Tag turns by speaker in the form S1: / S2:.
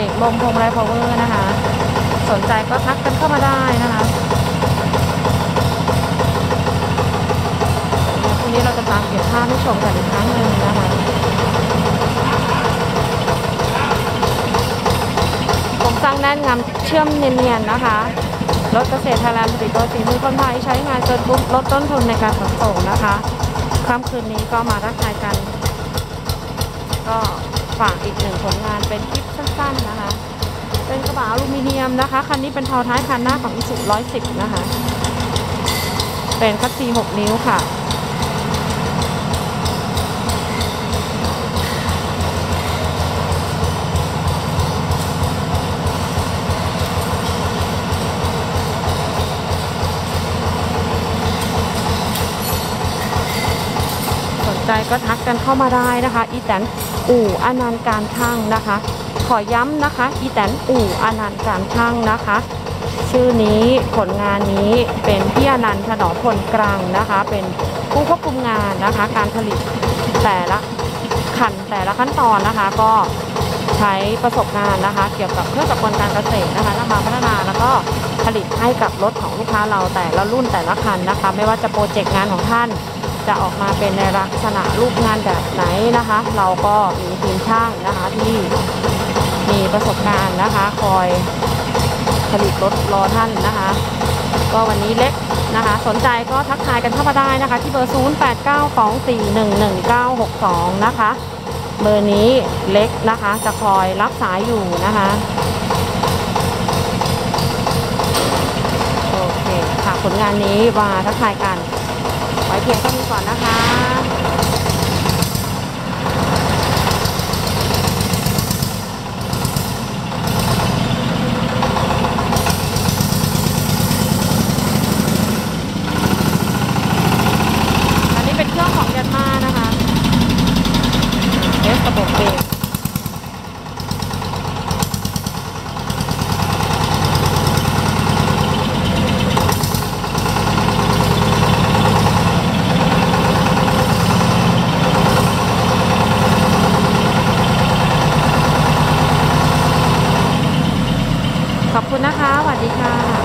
S1: เบรกลมพวงมาลัยพาวเวอร์นะคะ สนใจก็ทักกันเข้ามาได้นะคะเดี๋ยวพรุ่งนี้เราจะตามเก็บภาพให้ชมกันอีกครั้งหนึ่งนะคะโครงสร้างแน่นงามเชื่อมเนียนๆนะคะรถเกษตรไทยแลนด์ผลิตโดยฝีมือคนไทยใช้งานจนลดต้นทุนในการขนส่งนะคะค่ำคืนนี้ก็มาทักทายกัน ก็ ฝากอีกหนึ่งผลงานเป็นคลิปสั้นๆนะคะ เป็นกระบะอลูมิเนียมนะคะ คันนี้เป็นทอท้ายคันหน้าของอิสุร้อยสิบนะคะ เป็นคัตซีหกนิ้วค่ะ ใจก็ทักกันเข้ามาได้นะคะ อีแตนอู่อนันต์การช่างนะคะ ขอย้ำนะคะ อีแตนอู่อนันต์การช่างนะคะ ชื่อนี้ผลงานนี้เป็นพี่อนันต์ถนอมพลกลางนะคะ เป็นผู้ควบคุมงานนะคะ การผลิตแต่ละขั้นแต่ละขั้นตอนนะคะก็ใช้ประสบการณ์นะคะ เกี่ยวกับเครื่องจักรกลการเกษตรนะคะนำมาพัฒนาแล้วก็ผลิตให้กับรถของลูกค้าเราแต่ละรุ่นแต่ละคันนะคะ ไม่ว่าจะโปรเจกต์งานของท่าน จะออกมาเป็นในลักษณะรูปงานแบบไหนนะคะ เราก็มีทีมช่างนะคะที่มีประสบการณ์นะคะ คอยผลิตรถรอท่านนะคะ ก็วันนี้เล็กนะคะ สนใจก็ทักทายกันเข้ามาได้นะคะ ที่เบอร์ 0892411962 นะคะ เบอร์นี้เล็กนะคะ จะคอยรับสายอยู่นะคะโอเคค่ะผลงานนี้มาทักทายกัน ไว้เพียงเท่านี้ก่อนนะคะ อันนี้เป็นเครื่องของยันมานะคะเอสระบบเบรก นะคะสวัสดีค่ะ